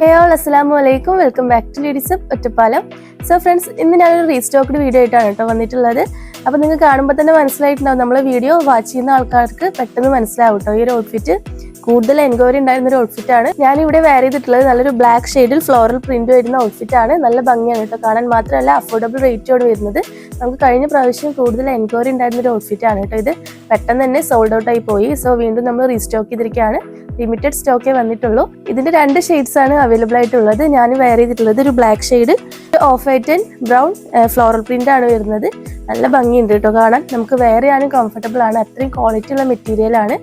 ഹേ all അസ്സലാമു അലൈക്കും welcome back to ladies Ottapalam so friends ഇന്ന് ഞാനൊരു റീസ്റ്റോക്ക്ഡ് വീഡിയോ ആയിട്ടാണ് കേട്ടോ വന്നിട്ടുള്ളത്. അപ്പോൾ നിങ്ങൾക്ക് കാണുമ്പോൾ തന്നെ മനസ്സിലായിട്ടുണ്ടാവും നമ്മളെ വീഡിയോ വാച്ച് ചെയ്യുന്ന ആൾക്കാർക്ക് പെട്ടെന്ന് മനസ്സിലാവും കേട്ടോ ഈ ഒരു ഔട്ട്ഫിറ്റ് കൂടുതൽ എൻക്വയറി ഉണ്ടായിരുന്ന ഒരു ഔട്ട്ഫിറ്റ് ആണ്. ഞാൻ ഇവിടെ വെയർ ചെയ്തിട്ടുള്ളത് നല്ലൊരു ബ്ലാക്ക് ഷെയ്ഡിൽ ഫ്ലോറൽ പ്രിന്റ് വരുന്ന ഔട്ട്ഫിറ്റ് ആണ്. നല്ല ഭംഗിയാണ് കേട്ടോ. കാണാൻ മാത്രമല്ല അഫോർഡബിൾ റേറ്റോട് വരുന്നത്. നമുക്ക് കഴിഞ്ഞ പ്രാവശ്യം കൂടുതൽ എൻക്വയറി ഉണ്ടായിരുന്ന ഒരു ഔട്ട്ഫിറ്റ് ആണ് കേട്ടോ ഇത്. പെട്ടെന്ന് തന്നെ സോൾഡ് ഔട്ട് ആയി പോയി. സോ വീണ്ടും നമ്മൾ റീസ്റ്റോക്ക് ചെയ്തിരിക്കുകയാണ്. ലിമിറ്റഡ് സ്റ്റോക്കേ വന്നിട്ടുള്ളൂ. ഇതിന്റെ രണ്ട് ഷെയ്ഡ്സ് ആണ് അവൈലബിൾ ആയിട്ടുള്ളത്. ഞാൻ വെയർ ചെയ്തിട്ടുള്ളത് ഒരു black shade off white and brown floral print ആണ് വരുന്നത്. നല്ല ഭംഗിയുണ്ട് കേട്ടോ കാണാൻ. നമുക്ക് വെയർ കംഫർട്ടബിൾ ആണ്. അത്രയും ക്വാളിറ്റി ഉള്ള മെറ്റീരിയൽ ആണ്.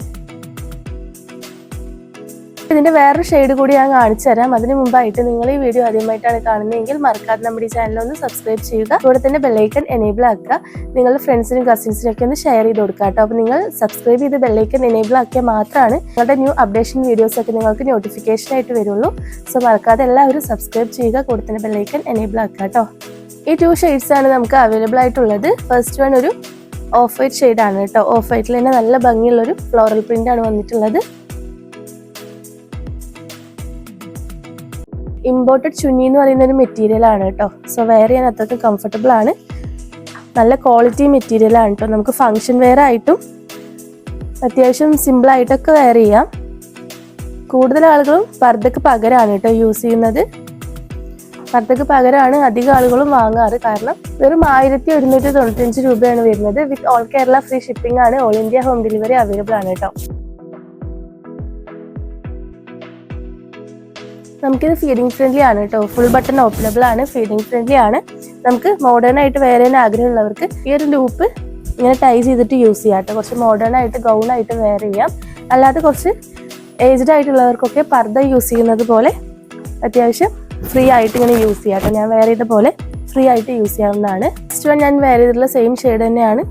ഇതിന്റെ വേറൊരു ഷെയ്ഡ് കൂടി ഞാൻ കാണിച്ചു തരാം. അതിന് മുമ്പായിട്ട് നിങ്ങൾ ഈ വീഡിയോ ആദ്യമായിട്ടാണ് കാണുന്നതെങ്കിൽ മറക്കാതെ നമ്മുടെ ഈ ചാനൽ ഒന്ന് സബ്സ്ക്രൈബ് ചെയ്യുക. കൂടെ തന്നെ ബെല്ലൈക്കൻ എനേബിൾ ആക്കുക. നിങ്ങളുടെ ഫ്രണ്ട്സിനും കസിൻസിനും ഒക്കെ ഒന്ന് ഷെയർ ചെയ്ത് കൊടുക്കുക കേട്ടോ. അപ്പോൾ നിങ്ങൾ സബ്സ്ക്രൈബ് ചെയ്ത് ബെല്ലൈക്കൻ എനേബിൾ ആക്കിയാൽ മാത്രമാണ് നിങ്ങളുടെ ന്യൂ അപ്ഡേഷൻ വീഡിയോസ് ഒക്കെ നിങ്ങൾക്ക് നോട്ടിഫിക്കേഷൻ ആയിട്ട് വരുള്ളൂ. സോ മറക്കാതെ എല്ലാവരും സബ്സ്ക്രൈബ് ചെയ്യുക. കൂടെ തന്നെ ബെല്ലൈക്കൻ എനേബിൾ ആക്കുക കേട്ടോ. ഈ ടു ഷെയ്ഡ്സ് ആണ് നമുക്ക് അവൈലബിൾ ആയിട്ടുള്ളത്. ഫസ്റ്റ് വൺ ഒരു ഓഫ് വൈറ്റ് ഷെയ്ഡാണ് കേട്ടോ. ഓഫ് വൈറ്റിൽ തന്നെ നല്ല ഭംഗിയുള്ളൊരു ഫ്ലോറൽ പ്രിന്റ് ആണ് വന്നിട്ടുള്ളത്. ഇമ്പോർട്ടഡ് ചുന്നി എന്ന് പറയുന്ന ഒരു മെറ്റീരിയൽ ആണ് കേട്ടോ സോ വെയർ ചെയ്യാൻ അത്രയ്ക്ക് കംഫർട്ടബിൾ ആണ്. നല്ല ക്വാളിറ്റി മെറ്റീരിയൽ ആണ് കേട്ടോ നമുക്ക് ഫങ്ഷൻ വെയർ ആയിട്ടും അത്യാവശ്യം സിമ്പിൾ ആയിട്ടൊക്കെ വെയർ ചെയ്യാം. കൂടുതൽ ആളുകളും പർദ്ദക്ക് പകരമാണ് കേട്ടോ യൂസ് ചെയ്യുന്നത്. പർദ്ദക്ക് പകരമാണ് അധികം ആളുകളും വാങ്ങാറ്. കാരണം വെറും ആയിരത്തി ഒരുന്നൂറ്റി തൊണ്ണൂറ്റഞ്ച് രൂപയാണ് വരുന്നത്. With all Kerala free shipping ആണ് all India home delivery available ആണ് കേട്ടോ നമുക്കിത് ഫീഡിങ് ഫ്രണ്ട്ലി ആണ് കേട്ടോ ഫുൾ ബട്ടൺ ഓപ്പണബിൾ ആണ് ഫീഡിങ് ഫ്രണ്ട്ലി ആണ്. നമുക്ക് മോഡേൺ ആയിട്ട് വേറെ ആഗ്രഹമുള്ളവർക്ക് ഈ ഒരു ലൂപ്പ് ഇങ്ങനെ ടൈ ചെയ്തിട്ട് യൂസ് ചെയ്യാം കേട്ടോ കുറച്ച് മോഡേൺ ആയിട്ട് ഗൗൺ ആയിട്ട് വെയർ ചെയ്യാം. അല്ലാതെ കുറച്ച് ഏജ്ഡ് ആയിട്ടുള്ളവർക്കൊക്കെ പർദ്ദ യൂസ് ചെയ്യുന്നത് പോലെ അത്യാവശ്യം ഫ്രീ ആയിട്ട് ഇങ്ങനെ യൂസ് ചെയ്യാം കേട്ടോ ഞാൻ വെയർ ചെയ്ത പോലെ ഫ്രീ ആയിട്ട് യൂസ് ചെയ്യാവുന്നതാണ്. നെക്സ്റ്റ് വൺ ഞാൻ വെയർ ചെയ്തിട്ടുള്ള സെയിം ഷെയ്ഡ് തന്നെയാണ്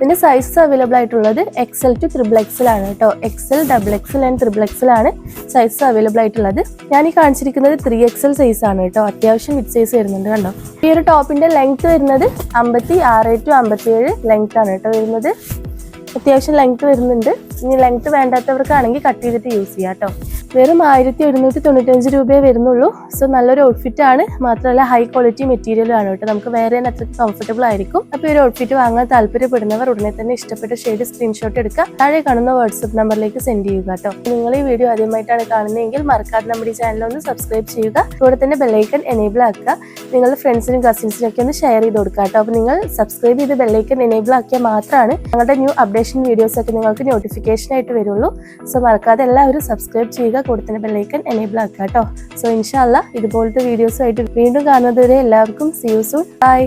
ഇതിന്റെ സൈസ് അവൈലബിൾ ആയിട്ടുള്ളത് എക്സൽ ടു ത്രിബിൾ ആണ് കേട്ടോ. XL double XL and triple ആണ് സൈസ് അവൈലബിൾ ആയിട്ടുള്ളത്. ഞാൻ ഈ കാണിച്ചിരിക്കുന്നത് ത്രീ എക്സൽ സൈസ് ആണ് കേട്ടോ. അത്യാവശ്യം വിത്ത് സൈസ് വരുന്നുണ്ട് കണ്ടോ. ഈ ഒരു ടോപ്പിന്റെ ലെങ്ത് വരുന്നത് അമ്പത്തി ആറ് ടു അമ്പത്തി ഏഴ് ലെങ്ത് ആണ് കേട്ടോ വരുന്നത്. അത്യാവശ്യം ലെങ്ത് വരുന്നുണ്ട്. ഇനി ലെങ്ത് വേണ്ടാത്തവർക്കാണെങ്കിൽ കട്ട് ചെയ്തിട്ട് യൂസ് ചെയ്യാം കേട്ടോ. വെറും ആയിരത്തി ഒരുന്നൂറ്റി തൊണ്ണൂറ്റഞ്ച് രൂപയെ വരുന്നുള്ളൂ. സോ നല്ലൊരു ഔട്ട്ഫിറ്റ് ആണ്. മാത്രമല്ല ഹൈ ക്വാളിറ്റി മെറ്റീരിയലും ആണ് കേട്ടോ. നമുക്ക് വേറെ അത്രയ്ക്ക് കംഫർട്ടബിൾ ആയിരിക്കും. അപ്പോൾ ഈ ഒരു ഔട്ട്ഫിറ്റ് വാങ്ങാൻ താല്പര്യപ്പെടുന്നവർ ഉടനെ തന്നെ ഇഷ്ടപ്പെട്ട ഷെയ്ഡ് സ്ക്രീൻഷോട്ട് എടുക്കുക. താഴെ കാണുന്ന വാട്സപ്പ് നമ്പറിലേക്ക് സെൻഡ് ചെയ്യുക കേട്ടോ. നിങ്ങൾ ഈ വീഡിയോ ആദ്യമായിട്ടാണ് കാണുന്നതെങ്കിൽ മറക്കാതെ നമ്മുടെ ഈ ചാനൽ ഒന്ന് സബ്സ്ക്രൈബ് ചെയ്യുക. കൂടെ തന്നെ ബെല്ലൈക്കൺ എനേബിൾ ആക്കുക. നിങ്ങളുടെ ഫ്രണ്ട്സിനും കസിൻസിനും ഒക്കെ ഒന്ന് ഷെയർ ചെയ്ത് കൊടുക്കുക കേട്ടോ. അപ്പോൾ നിങ്ങൾ സബ്സ്ക്രൈബ് ചെയ്ത് ബെല്ലൈക്കൺ എനേബിൾ ആക്കിയാൽ മാത്രമാണ് ഞങ്ങളുടെ ന്യൂ അപ്ഡേഷൻ വീഡിയോസ് ഒക്കെ നിങ്ങൾക്ക് നോട്ടിഫിക്കേഷൻ ആയിട്ട് വരുള്ളൂ. സോ മറക്കാതെ എല്ലാവരും സബ്സ്ക്രൈബ് ചെയ്യുക. കൂടെ കൊടുത്തിന് ബെല്ലൈക്കൻ എനേബിൾ ആക്കുക കേട്ടോ സോ ഇൻഷാല്ല ഇതുപോലത്തെ വീഡിയോസുമായിട്ട് വീണ്ടും കാണുന്നതുവരെ എല്ലാവർക്കും സി യു സൂൺ ബൈ